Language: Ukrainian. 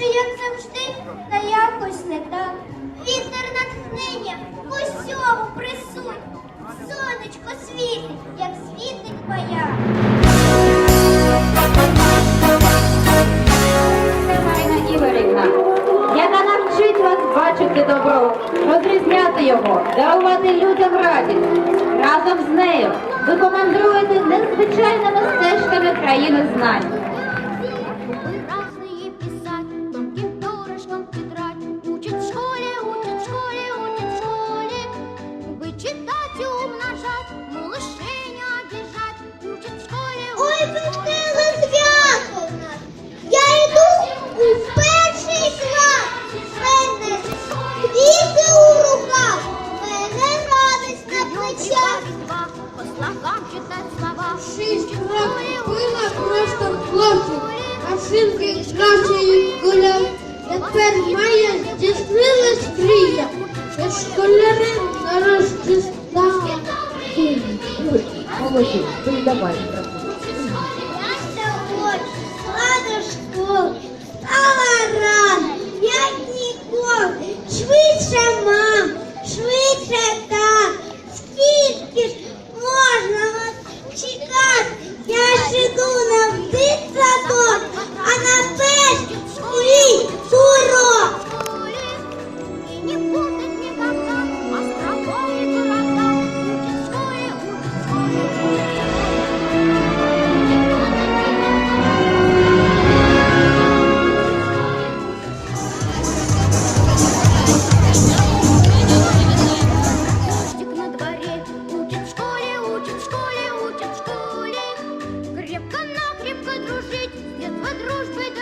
Що як завжди, та якось не так. Вітер натхнення в усьому присутній. Сонечко світить, як світить моя. Марина Ігорівна, яка навчить вас бачити добро, розрізняти його, дарувати людям радість. Разом з нею ви командруєте незвичайними стежками країни знань. синки кращої коля, тепер має здійснилась мрія, що школяри на Рождества. Молодець, давай. дружби.